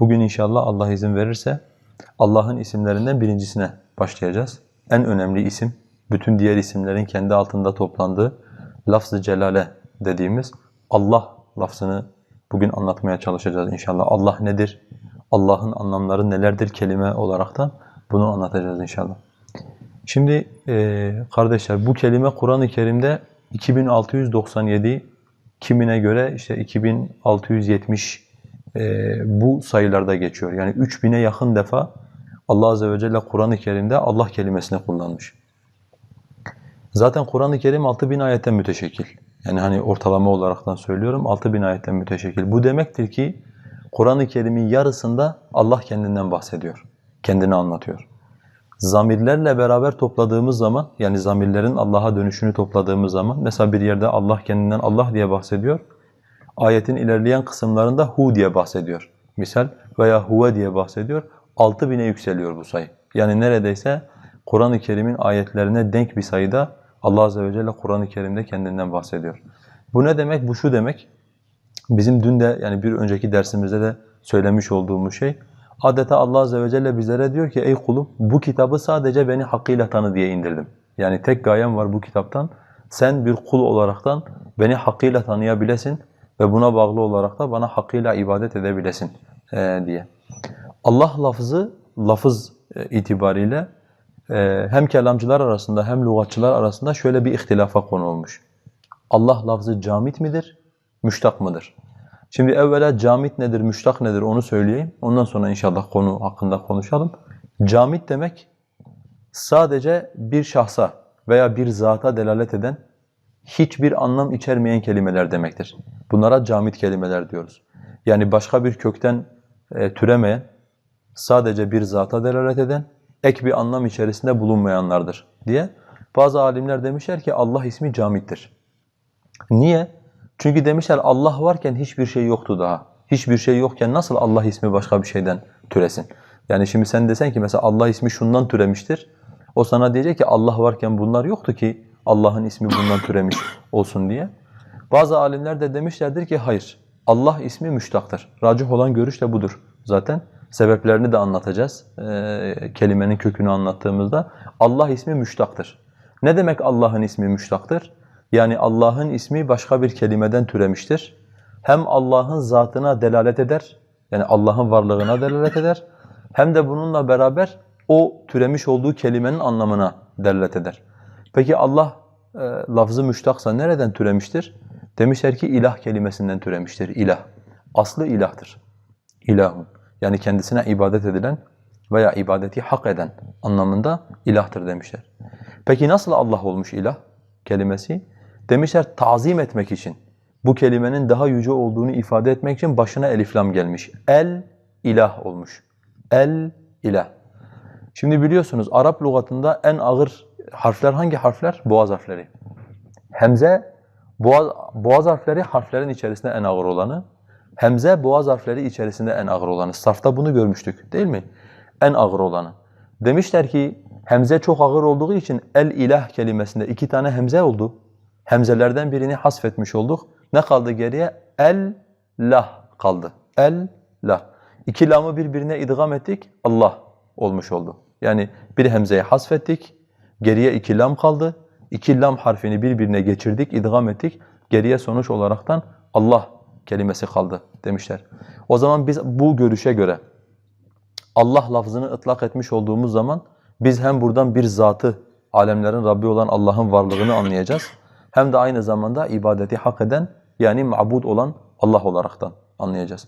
Bugün inşallah Allah izin verirse Allah'ın isimlerinden birincisine başlayacağız. En önemli isim, bütün diğer isimlerin kendi altında toplandığı lafz-ı celale dediğimiz Allah lafzını bugün anlatmaya çalışacağız inşallah. Allah nedir? Allah'ın anlamları nelerdir kelime olaraktan bunu anlatacağız inşallah. Şimdi e, kardeşler bu kelime Kur'an-ı Kerim'de 2697 kimine göre işte 2670 e, bu sayılarda geçiyor. Yani 3000'e yakın defa Allah Azze ve Celle Kur'an-ı Kerim'de Allah kelimesini kullanmış. Zaten Kur'an-ı Kerim 6000 ayetten müteşekkil. Yani hani ortalama olaraktan söylüyorum 6000 ayetten müteşekkil. Bu demektir ki Kur'an-ı Kerim'in yarısında Allah kendinden bahsediyor. Kendini anlatıyor. Zamirlerle beraber topladığımız zaman yani zamirlerin Allah'a dönüşünü topladığımız zaman mesela bir yerde Allah kendinden Allah diye bahsediyor. Ayetin ilerleyen kısımlarında hu diye bahsediyor. Misal veya huve diye bahsediyor. 6000'e yükseliyor bu sayı. Yani neredeyse Kur'an-ı Kerim'in ayetlerine denk bir sayıda Allah Azze ve Celle Kur'an-ı Kerim'de kendinden bahsediyor. Bu ne demek? Bu şu demek. Bizim dün de yani bir önceki dersimizde de söylemiş olduğumuz şey adeta Allah Azze ve Celle bizlere diyor ki ey kulum bu kitabı sadece beni hakkıyla tanı diye indirdim. Yani tek gayem var bu kitaptan. Sen bir kul olaraktan beni hakkıyla tanıyabilesin ve buna bağlı olarak da bana hakkıyla ibadet edebilesin e, diye. Allah lafzı lafız e, itibariyle e, hem kelamcılar arasında hem lügatçılar arasında şöyle bir ihtilafa konu olmuş. Allah lafzı camit midir, müştak mıdır? Şimdi evvela camit nedir, müştak nedir onu söyleyeyim. Ondan sonra inşallah konu hakkında konuşalım. Camit demek sadece bir şahsa veya bir zata delalet eden hiçbir anlam içermeyen kelimeler demektir. Bunlara camit kelimeler diyoruz. Yani başka bir kökten e, türemeyen, sadece bir zata delalet eden, ek bir anlam içerisinde bulunmayanlardır diye. Bazı alimler demişler ki Allah ismi camittir. Niye? Çünkü demişler Allah varken hiçbir şey yoktu daha. Hiçbir şey yokken nasıl Allah ismi başka bir şeyden türesin? Yani şimdi sen desen ki mesela Allah ismi şundan türemiştir. O sana diyecek ki Allah varken bunlar yoktu ki Allah'ın ismi bundan türemiş olsun diye. Bazı alimler de demişlerdir ki hayır. Allah ismi müştaktır. Racih olan görüş de budur zaten. Sebeplerini de anlatacağız. Ee, kelimenin kökünü anlattığımızda. Allah ismi müştaktır. Ne demek Allah'ın ismi müştaktır? Yani Allah'ın ismi başka bir kelimeden türemiştir. Hem Allah'ın zatına delalet eder, yani Allah'ın varlığına delalet eder. Hem de bununla beraber o türemiş olduğu kelimenin anlamına delalet eder. Peki Allah e, lafzı müştaksa nereden türemiştir? Demişler ki ilah kelimesinden türemiştir, ilah. Aslı ilahtır. İlahun. Yani kendisine ibadet edilen veya ibadeti hak eden anlamında ilahtır demişler. Peki nasıl Allah olmuş ilah kelimesi? Demişler tazim etmek için. Bu kelimenin daha yüce olduğunu ifade etmek için başına eliflam gelmiş. El ilah olmuş. El ilah. Şimdi biliyorsunuz Arap lügatında en ağır harfler hangi harfler? Boğaz harfleri. Hemze boğaz, boğaz harfleri harflerin içerisinde en ağır olanı. Hemze boğaz harfleri içerisinde en ağır olanı. Sarfta bunu görmüştük değil mi? En ağır olanı. Demişler ki hemze çok ağır olduğu için el ilah kelimesinde iki tane hemze oldu. Hemzelerden birini hasfetmiş olduk. Ne kaldı geriye? El lah kaldı. El lah. İki lamı birbirine idgam ettik. Allah olmuş oldu. Yani bir hemzeyi hasfettik. Geriye iki lam kaldı. İki lam harfini birbirine geçirdik, idgam ettik. Geriye sonuç olaraktan Allah kelimesi kaldı demişler. O zaman biz bu görüşe göre Allah lafzını ıtlak etmiş olduğumuz zaman biz hem buradan bir zatı, alemlerin Rabbi olan Allah'ın varlığını anlayacağız. Hem de aynı zamanda ibadeti hak eden yani mabud olan Allah olaraktan anlayacağız.